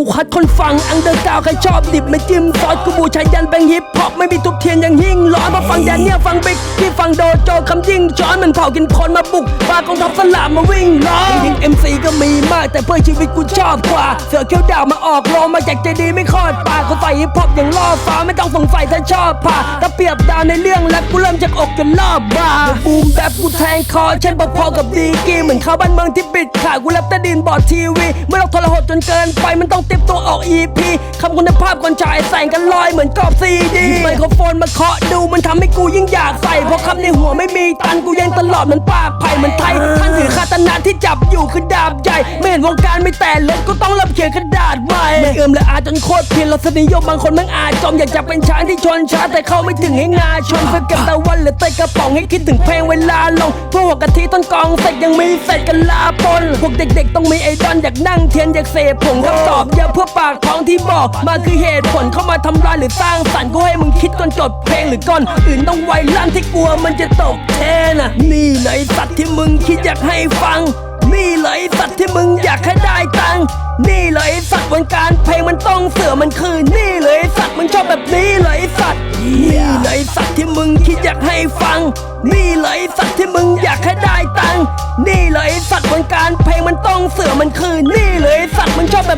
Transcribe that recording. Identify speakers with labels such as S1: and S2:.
S1: กูคัดคนฟังอังเดอร์กาวใครชอบดิบไม่จิ้มซอสกูบูชายันแบงฮิปฮอปไม่มีทุบเทียนย่างหิ่งร้อนมาฟังแดนเนี่ยฟังบิ๊กที่ฟังโดโจคำยิ่งช้อนมันเผากินคนมาบุกปากองทัพสลามมาวิ่งล้อจริงเอ็มซีก็มีมากแต่เพื่อชีวิตกูชอบกว่า เสือเขียวดาวมาออกโรงมาจากใจดีไม่คอดปากกูใส่ฮิปฮอปอย่างล่อฟ้าไม่ต้องสงสัยถ้าชอบผ่าถ้าเปรียบดาวในเรื่องแล้วกูเริ่มจากอกจนรอบบ่าบูมแบบกูแทงคอเช่นพอๆกับดีกีเหมือนข้าบ้านเมืองที่ปิดขากูแลบใต้ดินบอดทีวีเมื่อเราทรหดจนเกินไปมันต้องเต็มตัวออก EP คำคุณภาพก่อนฉายแสงกันลอยเหมือนกรอบซีดีไมโครโฟนมาเคาะดูมันทำให้กูยิ่งอยากใส่ เพราะคำในหัวไม่มีตันกูยังตลอดเหมือนปากไผ่เหมือนไทยท่านถือคาตนาที่จับอยู่คือดาบใหญ่ ไม่เห็นวงการไม่แต่เล็กก็ต้องรับเขียนกระดาษใหม่ไม่เอิมและอาจจนโคตรเพี้ยนรสนิยมบางคนแม่งอาจจอมอยากจะเป็นช้างที่ชนช้าแต่เข้าไม่ถึงให้งาชนเพื่อเก็บตะวันหรือเตยกระป๋องให้คิดถึงเพลงเวลาลงพวกหัวกะทิต้นกองเสร็จยังมีเศษกันลาปนพวกเด็ก ๆ ต้องมีไอดอลอยากนั่งเทียนอยากเสพผงคำตอบเยอะเพื่อปากท้องที่บอกมาคือเหตุผลเข้ามาทำลายหรือสร้างสรรค์กูให้มึงคิดก่อนจดเพลงหรือก่อน อื่นต้องไวลั่นที่กลัวมันจะตกเทน่ะนี่เลยสัตว์ที่มึงคิดอยากให้ฟัง นี่เลยสัตว์ที่มึงอยากให้ได้ตังนี่เลยสัตว์วงการเพลงมันต้องเสือมันคือ นี่เลยสัตว์มึงชอบแบบนี้เลยสัตว์นี่เลยสัตว์ที่มึงคิดอยากให้ฟัง นี่เลยสัตว์ที่มึงอยากให้ได้ตังนี่เลยสัตว์วงการเพลงมันต้องเสือมันคือ นี่เลยสัตว์มึงชอบแบบ